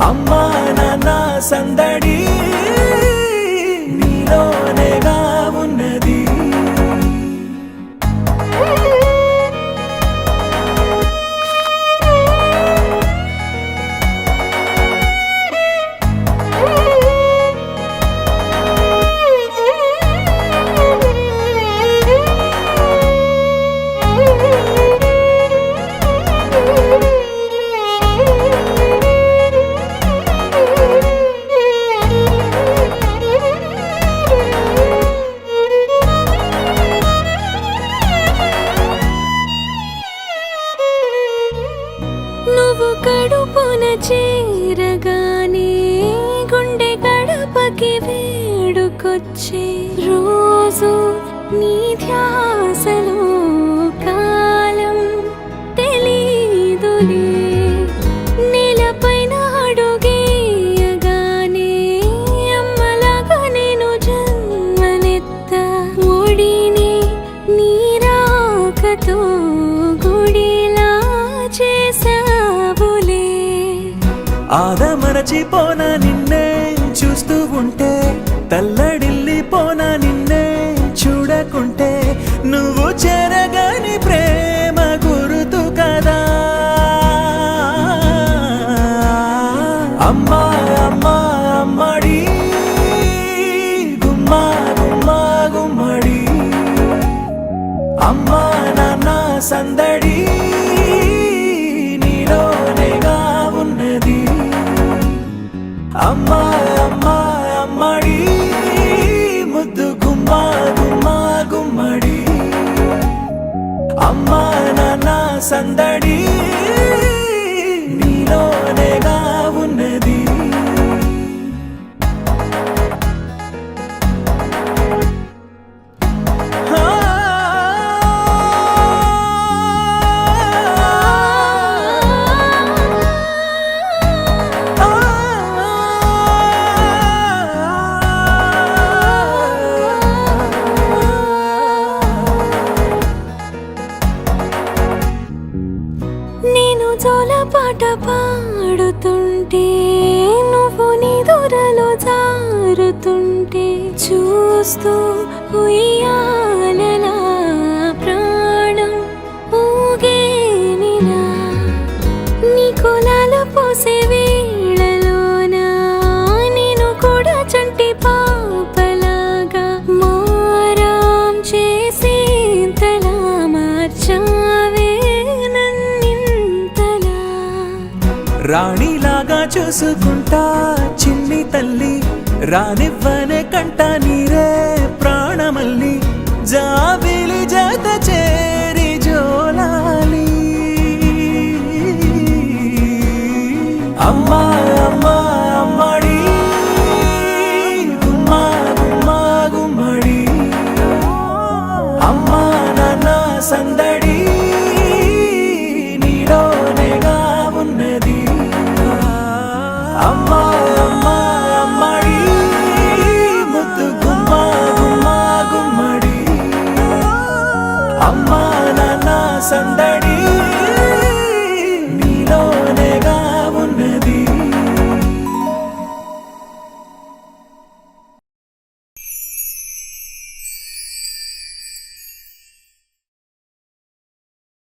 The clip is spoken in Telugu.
అమ్మా నాన్న సందడి నీలోనేగా నీకి వేడుకొచ్చే రోజు నీ ధ్యాసలో కాలం తెలీదులే. నేలపైన అడుగేయగానే అమ్మలాగా నేను జన్మనెత్త ఒడిని నీరాకతో గుడిలా చేసావులే ఆదమరచిపోన నిన్నే తల్లడిల్లిపోన నిన్నే చూడకుంటే నువ్వు చెరగని ప్రేమ గురుతు కదా. అమ్మా అమ్మా అమ్మడి గుమ్మా గుమ్మా గుమ్మడి. అమ్మా నాన్న సందడి అమ్మా నాన్న సందడి నేను జోలపాట పాడుతుంటే నువ్వు నీ దూరలో జారుతుంటే చూస్తూ ఉయ్యాలలా ప్రాణం ఊగేనిలా నీ కులాల పోసే వేళలోన? నేను కూడా చంటి పాపలాగా రాణిలాగా చూసుకుంటా చిన్ని తల్లి రానివ్వనే కంట నీరే ప్రాణమల్లి జాబిలి జత చేరి జోలాలి. అమ్మా అమ్మా అమ్మడి గుమ్మా గుమ్మా గుమ్మడి. అమ్మా నాన్న సందడి